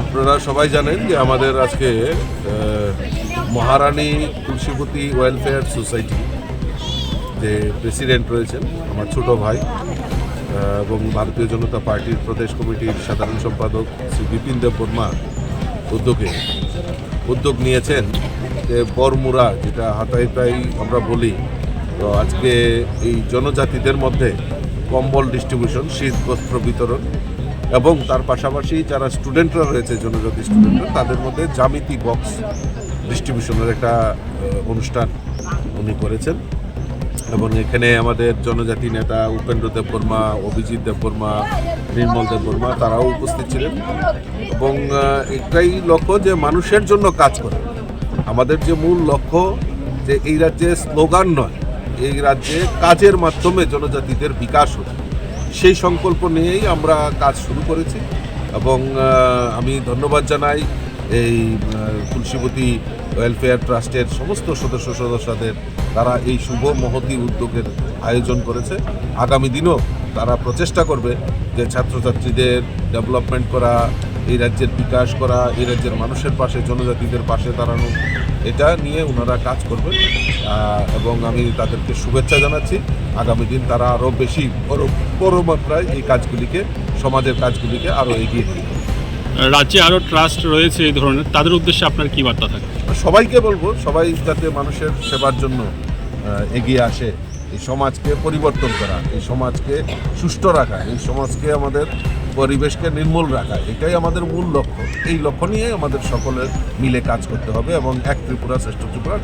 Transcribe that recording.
আপনারা সবাই জানেন যে আমাদের আজকে মহারানী তুলসীপতি ওয়েলফেয়ার সোসাইটি যে প্রেসিডেন্ট রয়েছেন আমার ছোট ভাই এবং ভারতীয় জনতা পার্টির প্রদেশ কমিটির সাধারণ সম্পাদক শ্রী বিপিন দেব বর্মা উদ্যোগে উদ্যোগ নিয়েছেন যে বরমুরা যেটা হাতাইতাই আমরা বলি। তো আজকে এই জনজাতিদের মধ্যে কম্বল ডিস্ট্রিবিউশন শীত বস্ত্র বিতরণ এবং তার পাশাপাশি যারা স্টুডেন্টরা রয়েছে, জনজাতি স্টুডেন্টরা তাদের মধ্যে জামিতি বক্স ডিস্ট্রিবিউশনের একটা অনুষ্ঠান উনি করেছেন। এবং এখানে আমাদের জনজাতি নেতা উপেন্দ্র দেববর্মা, অভিজিৎ দেববর্মা, নির্মল দেববর্মা, তারাও উপস্থিত ছিলেন। এবং এটাই লক্ষ্য যে মানুষের জন্য কাজ করা। আমাদের যে মূল লক্ষ্য যে এই রাজ্যে স্লোগান নয়, এই রাজ্যে কাজের মাধ্যমে জনজাতিদের বিকাশ হবে সেই সংকল্প নিয়েই আমরা কাজ শুরু করেছি এবং আমি ধন্যবাদ জানাই এই আহ, তুলসীবতী ওয়েলফেয়ার ট্রাস্টের সমস্ত সদস্য সদস্যদের তারা এই শুভ মহতি উদ্যোগের আয়োজন করেছে। আগামী দিনও তারা প্রচেষ্টা করবে যে ছাত্রছাত্রীদের ডেভেলপমেন্ট করা এই রাজ্যের বিকাশ করা এই রাজ্যের মানুষের পাশে জনজাতিদের পাশে দাঁড়ানো এটা নিয়ে ওনারা কাজ করবেন। এবং আমি তাদেরকে শুভেচ্ছা জানাচ্ছি। আগামী দিন তারা আরও বেশি বড় বড় মাত্রায় এই কাজগুলিকে সমাজের কাজগুলিকে আরও এগিয়ে নিয়ে যাবে। রাজ্যে আরও ট্রাস্ট রয়েছে এই ধরনের। তাদের উদ্দেশ্যে আপনার কি বার্তা থাকে? সবাইকে বলব সবাই যাতে মানুষের সেবার জন্য এগিয়ে আসে এই সমাজকে পরিবর্তন করা এই সমাজকে সুষ্ঠু রাখা এই সমাজকে আমাদের পরিবেশকে নির্মূল রাখা, এটাই আমাদের মূল লক্ষ্য এই লক্ষ্য নিয়ে আমাদের সকলের মিলে কাজ করতে হবে এবং এক ত্রিপুরা শ্রেষ্ঠ ত্রিপুরা।